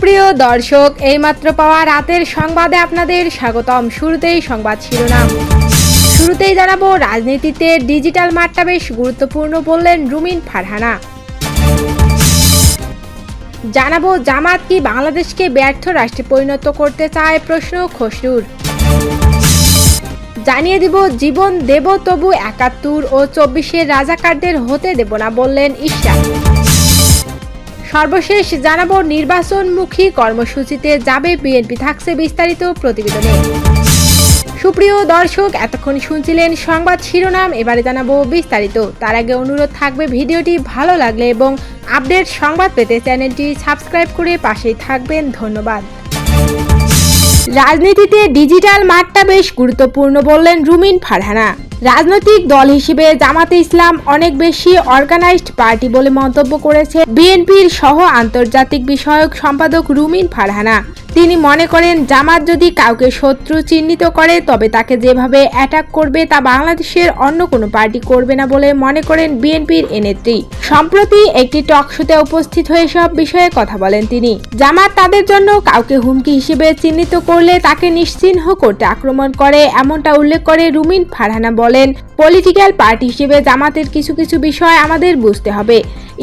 সুপ্রিয় দর্শক, এইমাত্র পাওয়া রাতের সংবাদে আপনাদের স্বাগতম। শুরুতেই সংবাদ শিরোনাম। শুরুতেই জানাব, রাজনীতিতে ডিজিটাল মাঠটা বেশ গুরুত্বপূর্ণ বললেন রুমিন ফারহানা। জানাব, জামাত কি বাংলাদেশকে ব্যর্থ রাষ্ট্রে পরিণত করতে চায় প্রশ্ন খসরুর। জানিয়ে দিব, জীবন দেব তবু একাত্তর ও চব্বিশের রাজাকারদের হতে দেব না বললেন ইশরাক সর্বশেষ জানাব নির্বাচনমুখী কর্মসূচিতে যাবে বিএনপি। থাকছে বিস্তারিত প্রতিবেদনে। সুপ্রিয় দর্শক, এতক্ষণ শুনছিলেন সংবাদ শিরোনাম, এবারে জানাব বিস্তারিত। তার আগে অনুরোধ থাকবে, ভিডিওটি ভালো লাগলে এবং আপডেট সংবাদ পেতে চ্যানেলটি সাবস্ক্রাইব করে পাশেই থাকবেন। ধন্যবাদ। রাজনীতিতে ডিজিটাল মাঠটা বেশ গুরুত্বপূর্ণ বললেন রুমিন ফারহানা। রাজনৈতিক দল হিসেবে জামাতে ইসলাম অনেক বেশি অর্গানাইজড পার্টি বলে মন্তব্য করেছে বিএনপির সহ আন্তর্জাতিক বিষয়ক সম্পাদক রুমিন ফারহানা। তিনি মনে করেন, জামাত যদি কাউকে শত্রু চিহ্নিত করে, তবে তাকে যেভাবে অ্যাটাক করবে তা বাংলাদেশের অন্য কোনো পার্টি করবে না বলে মনে করেন বিএনপির এ নেত্রী। সম্প্রতি একটি টক শোতে উপস্থিত হয়ে সব বিষয়ে কথা বলেন তিনি। জামাত তাদের জন্য কাউকে হুমকি হিসেবে চিহ্নিত করলে তাকে নিশ্চিহ্ন করতে আক্রমণ করে, এমনটা উল্লেখ করে রুমিন ফারহানা বলেন পলিটিক্যাল পার্টি হিসেবে জামাতের কিছু কিছু বিষয় আমাদের বুঝতে হবে।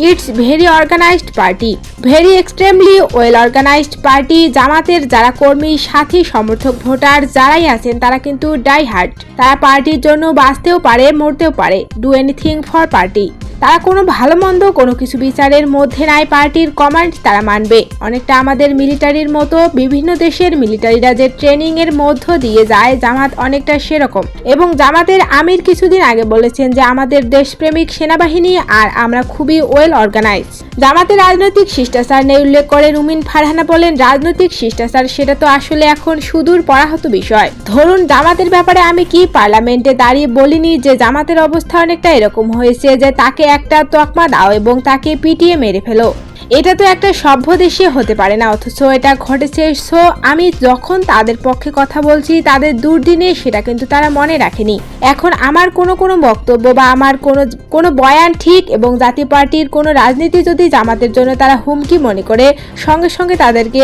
It's very organized party. Very extremely well organized party. জামাতের যারা কর্মী, সাথী, সমর্থক, ভোটার যারাই আছেন, তারা কিন্তু ডাই হার্ট। তারা পার্টির জন্য বাঁচতেও পারে, মরতেও পারে। Do anything for party. তারা কোনো ভালো মন্দ, কোনো কিছু বিচারের মধ্যে নাই, পার্টির কমান্ড তারা মানবে। অনেকটা আমাদের মিলিটারির মতো, বিভিন্ন দেশের মিলিটারিরা যে ট্রেনিং এর মধ্য দিয়ে যায়, জামাত অনেকটা সেরকম। এবং জামাতের আমির কিছুদিন আগে বলেছেন যে, আমাদের দেশপ্রেমিক সেনাবাহিনী আর আমরা খুবই ওয়েল অর্গানাইজ জামাতের রাজনৈতিক শিষ্টাচার নেই উল্লেখ করে রুমিন ফারহানা বলেন, রাজনৈতিক শিষ্টাচার, সেটা তো আসলে এখন সুদূর পরাহত বিষয়। ধরুন, জামাতের ব্যাপারে আমি কি পার্লামেন্টে দাঁড়িয়ে বলিনি যে, জামাতের অবস্থা অনেকটা এরকম হয়েছে যে, তাকে একটা তকমা দাও এবং তাকে পিটিয়ে মেরে ফেলো। এটা তো একটা সভ্য দেশে হতে পারে না, অথচ এটা ঘটেছে। সো, আমি যখন তাদের পক্ষে কথা বলছি, তাদের দুর্দিনে সেটা কিন্তু তারা মনে রাখেনি। এখন আমার কোনো কোনো বক্তব্য বা আমার কোনো কোনো বয়ান ঠিক এবং জাতীয় পার্টির কোনো রাজনীতি যদি জামাতের জন্য তারা হুমকি মনে করে, সঙ্গে সঙ্গে তাদেরকে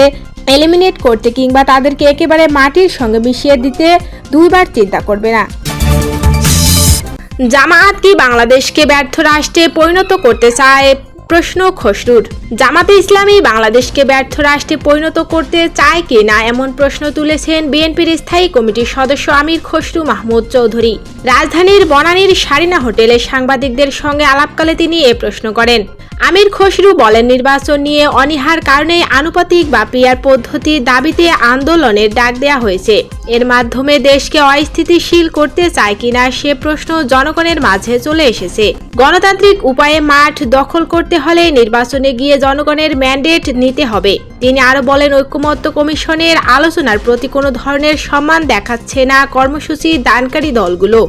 এলিমিনেট করতে কিংবা তাদেরকে একেবারে মাটির সঙ্গে মিশিয়ে দিতে দুইবার চিন্তা করবে না। জামায়াত কি বাংলাদেশকে ব্যর্থ রাষ্ট্রে পরিণত করতে চায়? প্রশ্ন খসরুর। জামাতে ইসলামী বাংলাদেশকে ব্যর্থ রাষ্ট্রে পরিণত করতে চায় কি না এমন প্রশ্ন তুলেছেন বিএনপির স্থায়ী কমিটির সদস্য আমির খসরু মাহমুদ চৌধুরী। রাজধানীর বনানীর সারিনা হোটেলে সাংবাদিকদের সঙ্গে আলাপকালে তিনি এ প্রশ্ন করেন। আমির খসরু বলেন, নির্বাচন নিয়ে অনিহার কারণে আনুপাতিক বা পিয়ার পদ্ধতির দাবিতে আন্দোলনের ডাক দেয়া হয়েছে। এর মাধ্যমে দেশকে অস্থিতিশীল করতে চায় কিনা সে প্রশ্ন জনগণের মাঝে চলে এসেছে। গণতান্ত্রিক উপায়ে মাঠ দখল করতে হলে নির্বাচনে গিয়ে জনগণের ম্যান্ডেট নিতে হবে। তিনি আরও বলেন, ঐক্যমত্য কমিশনের আলোচনার প্রতি কোনো ধরনের সম্মান দেখাচ্ছে না কর্মসূচি দানকারী দলগুলো।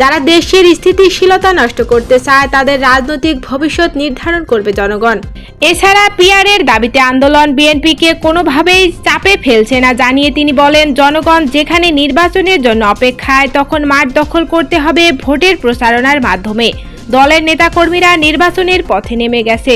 যারা দেশের স্থিতিশীলতা নষ্ট করতে চায়, তাদের রাজনৈতিক ভবিষ্যৎ নির্ধারণ করবে জনগণ। এছাড়া পিয়ারের দাবিতে আন্দোলন বিএনপিকে কোনোভাবেই চাপে ফেলছে না জানিয়ে তিনি বলেন, জনগণ যেখানে নির্বাচনের জন্য অপেক্ষায়, তখন মাঠ দখল করতে হবে ভোটের প্রচারণার মাধ্যমে। দলের নেতাকর্মীরা নির্বাচনের পথে নেমে গেছে।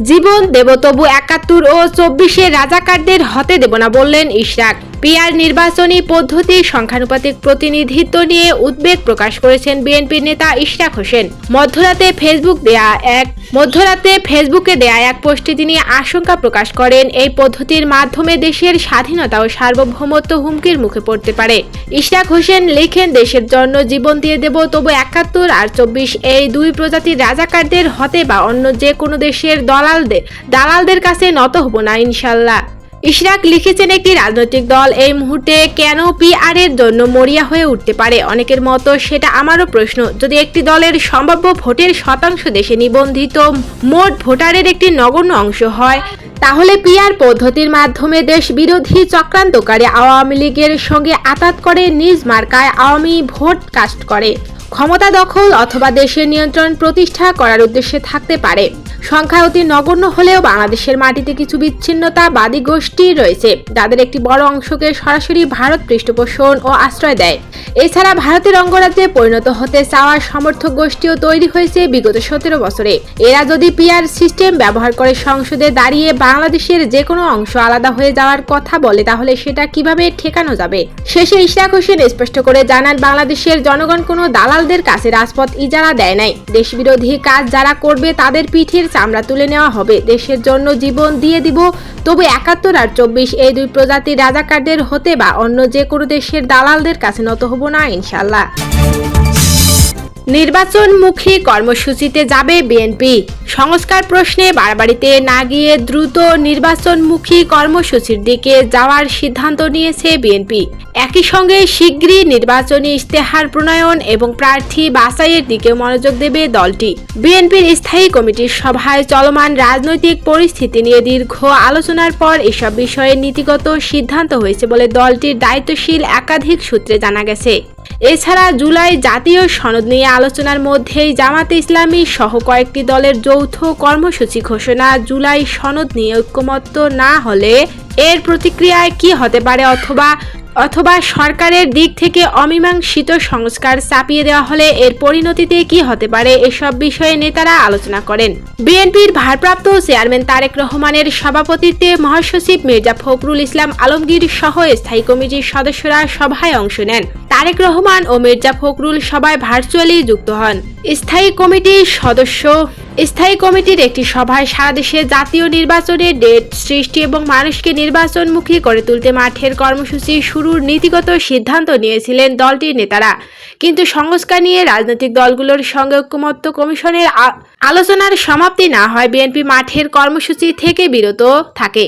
জীবন দেব তবু একাত্তর ও চব্বিশে রাজাকারদের হতে দেব না বললেন ইশরাক। পিয়ার নির্বাচনী পদ্ধতির সংখ্যানুপাতিক প্রতিনিধিত্ব নিয়ে উদ্বেগ প্রকাশ করেছেন বিএনপির নেতা ইশরাক হোসেন। মধ্যরাতে ফেসবুক দেয়া এক মধ্যরাতে ফেসবুকে দেয়া এক পোস্টে তিনি আশঙ্কা প্রকাশ করেন, এই পদ্ধতির মাধ্যমে দেশের স্বাধীনতা ও সার্বভৌমত্ব হুমকির মুখে পড়তে পারে। ইশরাক হোসেন লিখেন, দেশের জন্য জীবন দিয়ে দেব, তবু একাত্তর আর চব্বিশ এই দুই প্রজাতির রাজাকারদের হতে বা অন্য যে কোনো দেশের দলালদের দালালদের কাছে নত হব না, ইনশাল্লাহ। ইশরাক লিখেছেন একটি রাজনৈতিক দল। এই মুহূর্তে কেন পিআর এর জন্য মরিয়া হয়ে উঠতে পারে? অনেকের মতো সেটা আমারও প্রশ্ন। যদি একটি দলের সম্ভাব্য ভোটের শতাংশ দেশে নিবন্ধিত মোট ভোটারের একটি নগণ্য অংশ হয়, তাহলে পিআর পদ্ধতির মাধ্যমে দেশ বিরোধী চক্রান্তকারী আওয়ামী লীগের সঙ্গে আতাত করে, নিজ মার্কায় আওয়ামী ভোট কাস্ট করে। ক্ষমতা দখল অথবা দেশের নিয়ন্ত্রণ প্রতিষ্ঠা করার উদ্দেশ্যে থাকতে পারে। সংখ্যায় অতি নগণ্য হলেও বাংলাদেশের মাটিতে কিছু বিচ্ছিন্নতাবাদী গোষ্ঠী রয়েছে। যাদের একটি বড় অংশকে সরাসরি ভারত পৃষ্ঠপোষণ ও আশ্রয় দেয়। এছাড়া ভারতের অঙ্গরাজ্যে পরিণত হতে চাওয়া সমর্থক গোষ্ঠীও তৈরি হয়েছে বিগত সতেরো বছরে। এরা যদি পিয়ার সিস্টেম ব্যবহার করে সংসদে দাঁড়িয়ে বাংলাদেশের যে কোনো অংশ আলাদা হয়ে যাওয়ার কথা বলে, তাহলে সেটা কীভাবে ঠেকানো যাবে? শেষে ইশরাক হোসেন স্পষ্ট করে জানান, বাংলাদেশের জনগণ কোনো দালালদের কাছে রাজপথ ইজারা দেয় নাই। দেশবিরোধী কাজ যারা করবে তাদের পিঠের চামড়া তুলে নেওয়া হবে। দেশের জন্য জীবন দিয়ে দিব। তবে একাত্তর আর চব্বিশ এই দুই প্রজাতির রাজাকারদের হতে বা অন্য যে কোনো দেশের দালালদের কাছে নত হব না ইনশাল্লাহ নির্বাচনমুখী কর্মসূচিতে যাবে বিএনপি। সংস্কার প্রশ্নে বাড়াবাড়িতে না গিয়ে দ্রুত নির্বাচনমুখী কর্মসূচির দিকে যাওয়ার সিদ্ধান্ত নিয়েছে বিএনপি। একই সঙ্গে শীঘ্রই নির্বাচনী ইশতেহার প্রণয়ন এবং প্রার্থী বাছাইয়ের দিকে মনোযোগ দেবে দলটি। বিএনপির স্থায়ী কমিটির সভায় চলমান রাজনৈতিক পরিস্থিতি নিয়ে দীর্ঘ আলোচনার পর এসব বিষয়ে নীতিগত সিদ্ধান্ত হয়েছে বলে দলটির দায়িত্বশীল একাধিক সূত্রে জানা গেছে। এছাড়া জুলাই জাতীয় সনদ নিয়ে আলোচনার মধ্যেই জামাতে ইসলামী সহ কয়েকটি দলের যৌথ কর্মসূচি ঘোষণা জুলাই সনদ নিয়ে ঐক্যমত্য না হলে এর প্রতিক্রিয়ায় কি হতে পারে অথবা অথবা সরকারের দিক থেকে অমীমাংসিত সংস্কার চাপিয়ে দেওয়া হলে এর পরিণতিতে কি হতে পারে এসব বিষয়ে নেতারা আলোচনা করেন। বিএনপির ভারপ্রাপ্ত চেয়ারম্যান তারেক রহমানের সভাপতিত্বে মহাসচিব মির্জা ফখরুল ইসলাম আলমগীর সহ স্থায়ী কমিটির সদস্যরা সভায় অংশ নেন। তারেক রহমান ও মির্জা ফখরুল সভায় ভার্চুয়ালি যুক্ত হন। স্থায়ী কমিটির সদস্য স্থায়ী কমিটির একটি সভায় সারা দেশে জাতীয় নির্বাচনের ডেট, সৃষ্টি এবং মানুষকে নির্বাচনমুখী করে তুলতে মাঠের কর্মসূচি শুরুর নীতিগত সিদ্ধান্ত নিয়েছিলেন দলটির নেতারা। কিন্তু সংস্কার নিয়ে রাজনৈতিক দলগুলোর সঙ্গে ঐক্যমত্য কমিশনের আলোচনার সমাপ্তি না হয়, বিএনপি মাঠের কর্মসূচি থেকে বিরত থাকে।